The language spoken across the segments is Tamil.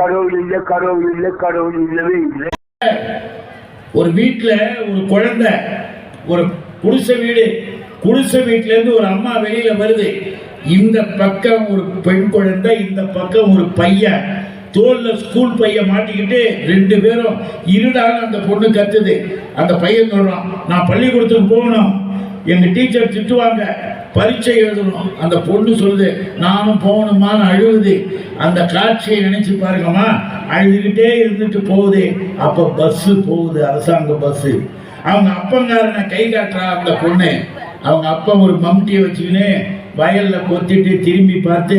கடவுள் இல்லை கடவுள் இல்லை. கடவுள் இல்லவே இல்லை ஒரு வீட்டில் ஒரு குழந்தை ஒரு குடிசை வீடு குடிசை வீட்டிலேருந்து ஒரு அம்மா வெளியில வருது. இந்த பக்கம் ஒரு பெண் குழந்தை இந்த பக்கம் ஒரு பையன். தோல்ல ஸ்கூல் பையன் மாட்டிக்கிட்டு ரெண்டு பேரும் இருடான்னு அந்த பொண்ணு கத்துது. அந்த பையன் சொல்றான் நான் பள்ளிக்கூடத்துக்கு போகணும். எங்க டீச்சர் திட்டுவாங்க பரீட்சை எழுதணும். அந்த பொண்ணு சொல்லுது நானும் போகணுமான்னு அழுகுது அந்த காட்சியை நினைச்சு பாருங்கம்மா அழுதுகிட்டே இருந்துட்டு போகுது. அப்ப பஸ் போகுது அரசாங்க பஸ் அவங்க அப்பங்காரனை கை காட்டுறா அந்த பொண்ணு. அவங்க அப்பா ஒரு மம்டியை வச்சுக்கின்னு வயலில் கொத்திட்டு திரும்பி பார்த்து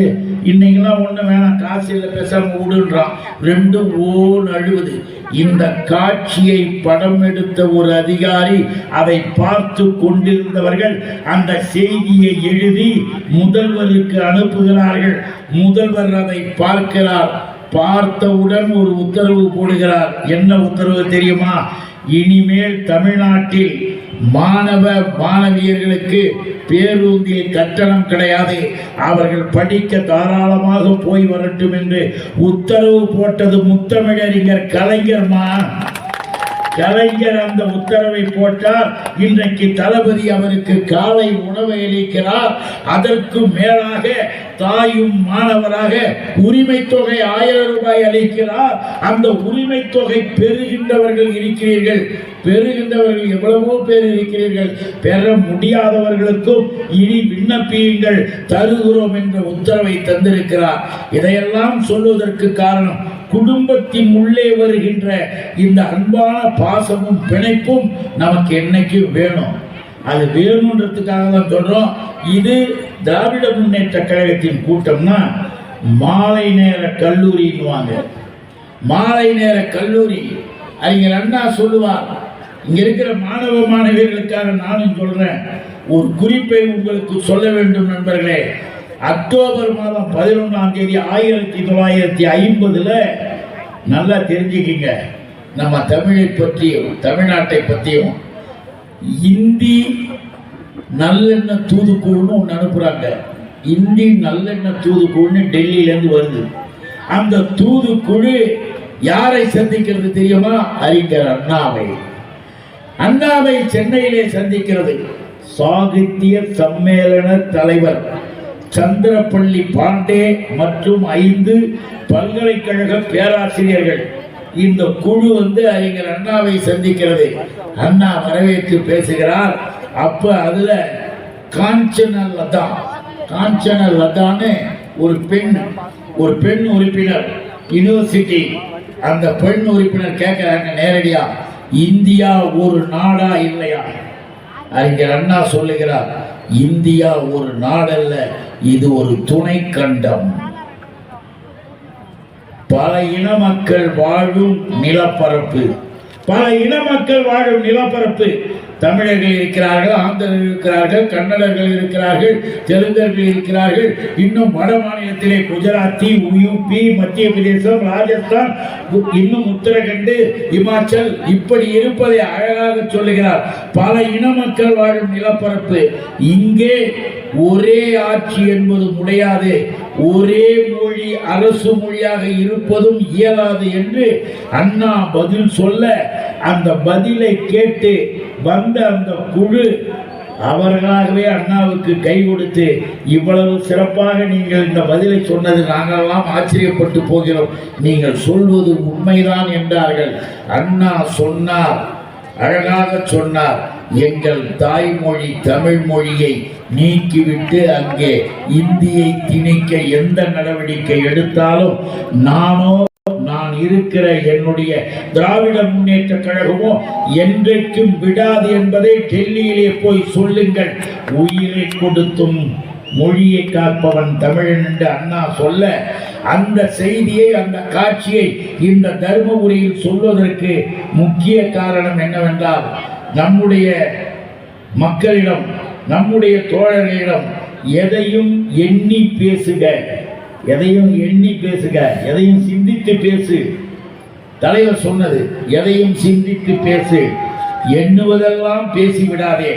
இன்னைக்கெல்லாம் ஒன்றும் வேணாம் காசு இல்லை பேசாம விடுன்றான் ரெண்டும் ஓன் அழுவுது. இந்த காட்சியை படம் எடுத்த ஒரு அதிகாரி அதை பார்த்து கொண்டிருந்தவர்கள் அந்த செய்தியை எழுதி முதல்வருக்கு அனுப்புகிறார்கள். முதல்வர் அதை பார்க்கிறார். பார்த்தவுடன் ஒரு உத்தரவு போடுகிறார். என்ன உத்தரவு தெரியுமா? இனிமேல் தமிழ்நாட்டில் மாணவ மாணவியர்களுக்கு பேருந்தில் கட்டணம் கிடையாது. அவர்கள் படிக்க தாராளமாக போய் வரட்டும் என்று உத்தரவு போட்டது முத்தமிழறிஞர் கலைஞர்மா கலைஞர் அந்த உத்தரவை போட்டார். இன்றைக்கு தளபதி அவருக்கு காலை உணவை அளிக்கிறார். அதற்கு மேலாக தாயும் மாணவராக உரிமை தொகை ஆயிரம் ரூபாய் அளிக்கிறார். அந்த உரிமை தொகை பெறுகின்றவர்கள் இருக்கிறீர்கள். பெறுகின்றவர்கள் எவ்வளவோ பேர் இருக்கிறீர்கள். பெற முடியாதவர்களுக்கும் இனி விண்ணப்பியுங்கள். தருகிறோம் என்ற உத்தரவை தந்திருக்கிறார். இதையெல்லாம் சொல்வதற்கு காரணம் குடும்பத்தின் உள்ளே வருகின்ற இந்த அன்பான பாசமும் பிணைப்பும் நமக்கு என்னைக்கும் வேணும்? அது வேணுன்றதுக்காக தான் சொல்றோம். இது திராவிட முன்னேற்ற கழகத்தின் கூட்டம்னா மாலை நேர கல்லூரின்னுவாங்க மாலை நேர கல்லூரி. அறிஞர் அண்ணா சொல்லுவார் இங்க இருக்கிற மாணவ மாணவியர்களுக்காக நானும் சொல்றேன். ஒரு குறிப்பை உங்களுக்கு சொல்ல வேண்டும் நண்பர்களே. அக்டோபர் மாதம் பதினொன்றாம் தேதி ஆயிரத்தி தொள்ளாயிரத்தி ஐம்பதுல நல்லா தெரிஞ்சுக்கிங்க. நம்ம தமிழை பற்றியும் தமிழ்நாட்டை பற்றியும். இந்தி நல்லெண்ண தூதுக்குழுன்னு ஒன்று அனுப்புகிறாங்க இந்தி நல்லெண்ண தூதுக்குழுன்னு டெல்லியிலேருந்து வருது. அந்த தூதுக்குழு யாரை சந்திக்கிறது தெரியுமா? அறிஞர் அண்ணாவை. அண்ணாவை சென்னையிலே சந்திக்கிறது. சாகித்ய சம்மேளன தலைவர். சந்திரப்பள்ளி பாண்டே மற்றும் ஐந்து பல்கலைக்கழக பேராசிரியர்கள். இந்த குழு வந்து அறிஞர் அண்ணாவை சந்திக்கிறது. அண்ணா வரவேற்று பேசுகிறார். அப்ப அதுல காஞ்சன லதா. காஞ்சன லதான்னு ஒரு பெண் ஒரு பெண் உறுப்பினர் யூனிவர்சிட்டி அந்த பெண் உறுப்பினர் கேட்கிறாங்க நேரடியா. இந்தியா ஒரு நாடா இல்லையா? அறிஞர் அண்ணா சொல்லுகிறார் இந்தியா ஒரு நாடல்ல இது ஒரு துணை கண்டம். பல இன மக்கள் வாழும் நிலப்பரப்பு. பல இன மக்கள் வாழும் நிலப்பரப்பு. தமிழர்கள் இருக்கிறார்கள் ஆந்திரர்கள் இருக்கிறார்கள் கன்னடர்கள் இருக்கிறார்கள் தெலுங்கர்கள் இருக்கிறார்கள். இன்னும் வட மாநிலத்திலே குஜராத்தி யூபி மத்திய பிரதேசம் ராஜஸ்தான் இன்னும் உத்தரகண்டு இமாச்சல் இப்படி இருப்பதை அழகாக சொல்லுகிறார். பல இன மக்கள் வாழும் நிலப்பரப்பு. இங்கே ஒரே ஆட்சி என்பது முடியாது. ஒரே மொழி அரசு மொழியாக இருப்பதும் இயலாது என்று அண்ணா பதில் சொல்ல அந்த பதிலை கேட்டு வந்த அந்த குழு அவர்களாகவே அண்ணாவுக்கு கை கொடுத்து இவ்வளவு சிறப்பாக நீங்கள் இந்த பதிலை சொன்னது நாங்கள்லாம் ஆச்சரியப்பட்டு போகிறோம். நீங்கள் சொல்வது உண்மைதான் என்றார்கள். அண்ணா சொன்னார் அழகாக சொன்னார் எங்கள் தாய்மொழி தமிழ் மொழியை நீக்கிவிட்டு அங்கே இந்தியை திணிக்க எந்த நடவடிக்கை எடுத்தாலும் நானோ நான் இருக்கிற என்னுடைய திராவிட முன்னேற்ற கழகமோ என்றைக்கும் விடாது என்பதை டெல்லியிலே போய் சொல்லுங்கள். உயிரை கொடுத்தும் மொழியை காப்பவன் தமிழன் என்று அண்ணா சொல்ல அந்த செய்தியை அந்த காட்சியை இந்த தருமபுரியில் சொல்வதற்கு முக்கிய காரணம் என்னவென்றால் நம்முடைய மக்களிடம் நம்முடைய தோழர்களிடம் எதையும் எண்ணி பேசுக. எதையும் எண்ணி பேசுக எதையும் சிந்தித்து பேசு. தலைவர் சொன்னது எதையும் சிந்தித்து பேசு. எண்ணுவதெல்லாம் பேசிவிடாதே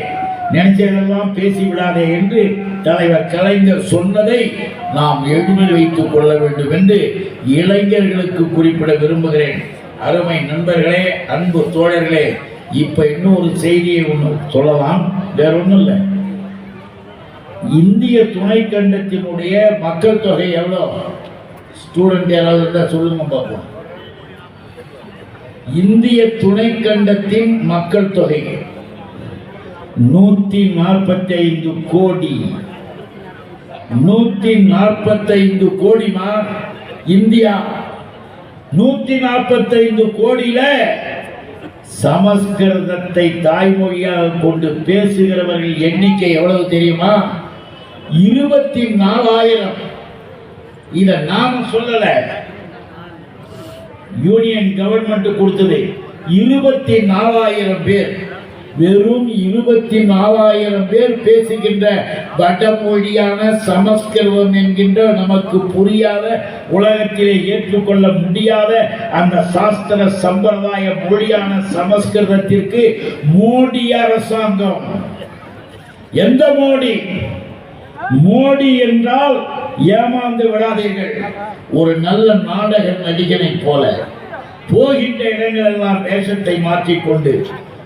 நினைச்சதெல்லாம் பேசிவிடாதே என்று தலைவர் கலைஞர் சொன்னதை நாம் எழுதி வைத்துக் கொள்ள வேண்டும் என்று இளைஞர்களுக்கு குறிப்பிட விரும்புகிறேன். அருமை நண்பர்களே அன்பு தோழர்களே இப்போ இன்னொரு செய்தியை ஒன்று சொல்லலாம். வேற ஒன்றும் இல்லை. இந்திய துணைக்கண்டத்தினுடைய மக்கள் தொகை எவ்வளோ? ஸ்டூடெண்ட் யாராவது இருந்தால் சொல்லுங்க பார்ப்போம். இந்திய துணைக்கண்டத்தின் மக்கள் தொகை நூற்றி நாற்பத்தி ஐந்து கோடி. நூற்றி நாற்பத்தைந்து கோடிமா? இந்தியா. நூற்றி நாற்பத்தைந்து கோடியில சமஸ்கிருதத்தை தாய்மொழியாக கொண்டு பேசுகிறவர்கள் எண்ணிக்கை எவ்வளவு தெரியுமா? இருபத்தி நாலாயிரம் இத நாம சொல்லல. யூனியன் கவர்மெண்ட் கொடுத்தது இருபத்தி நாலாயிரம் பேர். வெறும் இருபத்தி நாலாயிரம் பேர் பேசுகின்ற வடமொழியான சமஸ்கிருதம் என்கின்ற நமக்கு புரியாத உலகத்திலே ஏற்றுக்கொள்ள முடியாத அந்த சாஸ்திர சம்பிரதாய மொழியான சமஸ்கிருதத்திற்கு மோடி அரசாங்கம். எந்த மோடி? மோடி என்றால் ஏமாந்து விடாதீர்கள். ஒரு நல்ல நாடக நடிகனை போல போகின்ற இடங்களெல்லாம் வேஷத்தை மாற்றிக்கொண்டு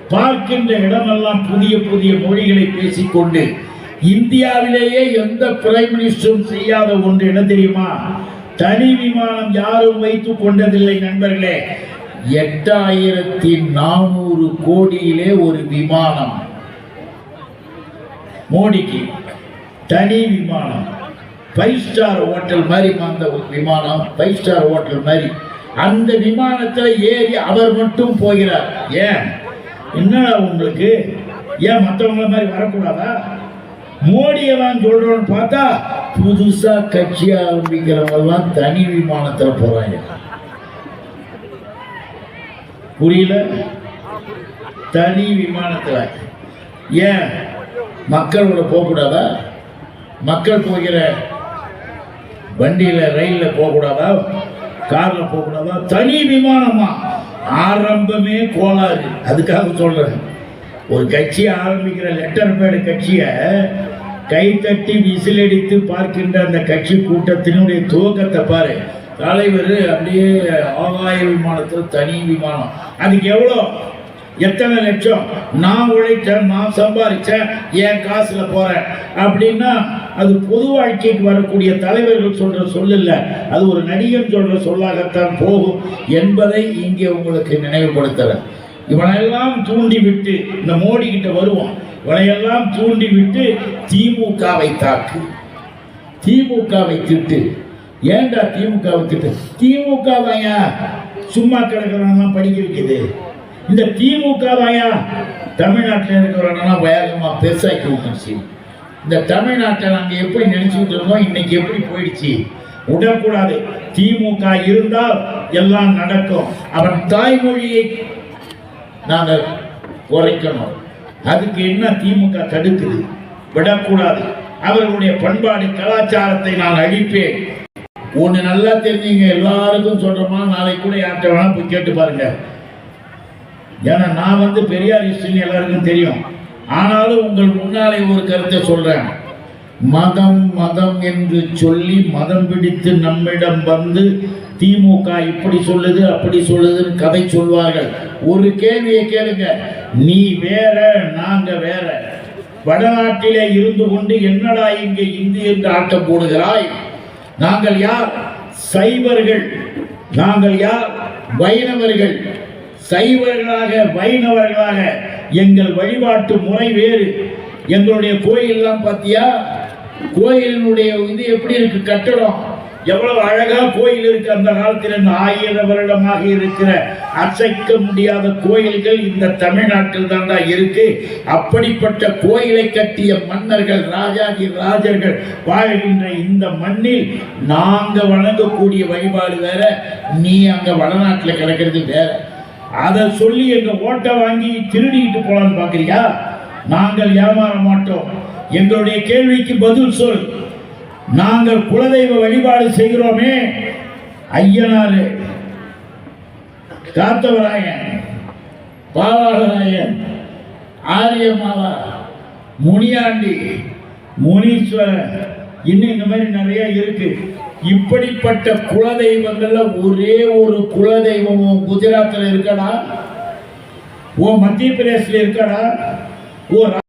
பார்க்கின்ற இடமெல்லாம் புதிய புதிய மொழிகளை பேசிக்கொண்டு இந்தியாவிலேயே எந்த பிரைம் மினிஸ்டரும் செய்யாத ஒன்று என்ன தெரியுமா? தனி விமானம் யாரும் வைத்துக் கொண்டதில்லை நண்பர்களே. எட்டாயிரத்தி நானூறு கோடியிலே ஒரு விமானம் மோடிக்கு. தனி விமானம். ஃபைவ் ஸ்டார் ஹோட்டல் மாதிரி அந்த விமானம் ஃபைவ் ஸ்டார் ஹோட்டல் மாதிரி. அந்த விமானத்தில் ஏறி அவர் மட்டும் போகிறார். ஏன்? என்ன உங்களுக்கு? ஏன் மற்றவங்கள மாதிரி வரக்கூடாதா? மோடியெல்லாம் சொல்கிறோன்னு பார்த்தா புதுசாக கட்சி ஆரம்பிக்கிறவங்கெல்லாம் தனி விமானத்தில் போகிறாங்க புரியல? தனி விமானத்தில். ஏன்? மக்களோட போகக்கூடாதா? மக்கள் போகிற வண்டியில ரயிலில் போகக்கூடாதா? கார்ல போகக்கூடாதா? தனி விமானமா? ஆரம்பமே கோளாறு. அதுக்காக சொல்றேன். ஒரு கட்சியை ஆரம்பிக்கிற லெட்டர் பேடு கட்சியை கைத்தட்டி விசிலடித்து பார்க்கின்ற அந்த கட்சி கூட்டத்தினுடைய துவக்கத்தை பாரு. தலைவர் அப்படியே ஆகாய விமானத்தில் தனி விமானம். அதுக்கு எவ்வளோ? எத்தனை லட்சம்? நான் உழைத்தேன் நான் சம்பாதிச்சேன் என் காசில் போகிறேன் அப்படின்னா அது பொது வாழ்க்கைக்கு வரக்கூடிய தலைவர்கள் சொல்கிற சொல் அது ஒரு நடிகன் சொல்கிற சொல்லாகத்தான் போகும் என்பதை இங்கே உங்களுக்கு நினைவுபடுத்துகிறேன் இவனையெல்லாம் தூண்டி விட்டு இந்த மோடி கிட்ட வருவோம் இவனையெல்லாம் தூண்டி விட்டு திமுகவை தாக்கு. திமுகவை திட்டு. ஏன்டா திமுகவை திட்டு? திமுக வாயா சும்மா கிடக்கிறவங்க படிக்க வைக்குது இந்த திமுக வாயா தமிழ்நாட்டில் இருக்கிறவங்கலாம் வேகமாக பெருசாக்கி விட்டுருச்சு. இந்த தமிழ்நாட்டை நாங்கள் எப்படி நினைச்சுக்கிட்டு இருந்தோம் இன்னைக்கு எப்படி போயிடுச்சு? விடக்கூடாது. திமுக இருந்தால் எல்லாம் நடக்கும். அவன் தாய்மொழியை நாங்கள் குறைக்கணும் அதுக்கு என்ன திமுக தடுக்குது? விடக்கூடாது. அவர்களுடைய பண்பாடு கலாச்சாரத்தை நான் அழிப்பேன். ஒன்று நல்லா தெரிஞ்சுங்க எல்லாருக்கும் சொல்கிறோமா நாளைக்கு கூட யார்கிட்ட வேணால் போய் கேட்டு பாருங்கள் ஏன்னா நான் வந்து பெரியார் ஹிஸ்டரின்னு எல்லாருக்கும் தெரியும். ஆனாலும் உங்கள் முன்னாலே ஒரு கருத்தை சொல்றேன். மதம் மதம் என்று சொல்லி மதம் பிடித்து நம்மிடம் வந்து திமுக இப்படி சொல்லுது அப்படி சொல்லுதுன்னு கதை சொல்வார்கள். ஒரு கேள்வியை கேளுங்க. நீ வேற நாங்க வேற. வடநாட்டிலே இருந்து கொண்டு என்னடா இங்கே இந்தி என்று ஆட்டம் போடுகிறாய்? நாங்கள் யார்? சைவர்கள். நாங்கள் யார்? வைணவர்கள். சைவர்களாக வைணவர்களாக எங்கள் வழிபாட்டு முறை வேறு. எங்களுடைய கோயில்லாம் பார்த்தியா கோயிலினுடைய இது எப்படி இருக்கு கட்டடம்? எவ்வளவு அழகா கோயில் இருக்கு அந்த காலத்தில் இந்த ஆயிரம் வருடமாக இருக்கிற அசைக்க முடியாத கோயில்கள் இந்த தமிழ்நாட்டில் தான் இருக்கு. அப்படிப்பட்ட கோயிலை கட்டிய மன்னர்கள் ராஜாதி ராஜர்கள் வாழ்கின்ற இந்த மண்ணில் நாங்க வணங்கக்கூடிய வழிபாடு வேற நீ அங்க வடநாட்டில் கிடக்கிறது வேற. அதை சொல்லி எங்க ஓட்டை வாங்கி திருடிக்கிட்டு போலான்னு பாக்குறியா நாங்கள் ஏமாற மாட்டோம். எங்களுடைய கேள்விக்கு பதில் சொல். நாங்கள் குலதெய்வ வழிபாடு செய்கிறோமே. ஐயனாரு காத்தவராயன் பாவாகராயன் ஆரியமாலா முனியாண்டி முனீஸ்வரன் இன்னும் இந்த மாதிரி நிறைய இருக்கு. இப்படிப்பட்ட குலதெய்வங்கள்ல ஒரே ஒரு குலதெய்வம் குஜராத்தில் இருக்கடா? ஓ மத்திய பிரதேசில் இருக்கடா? ஓ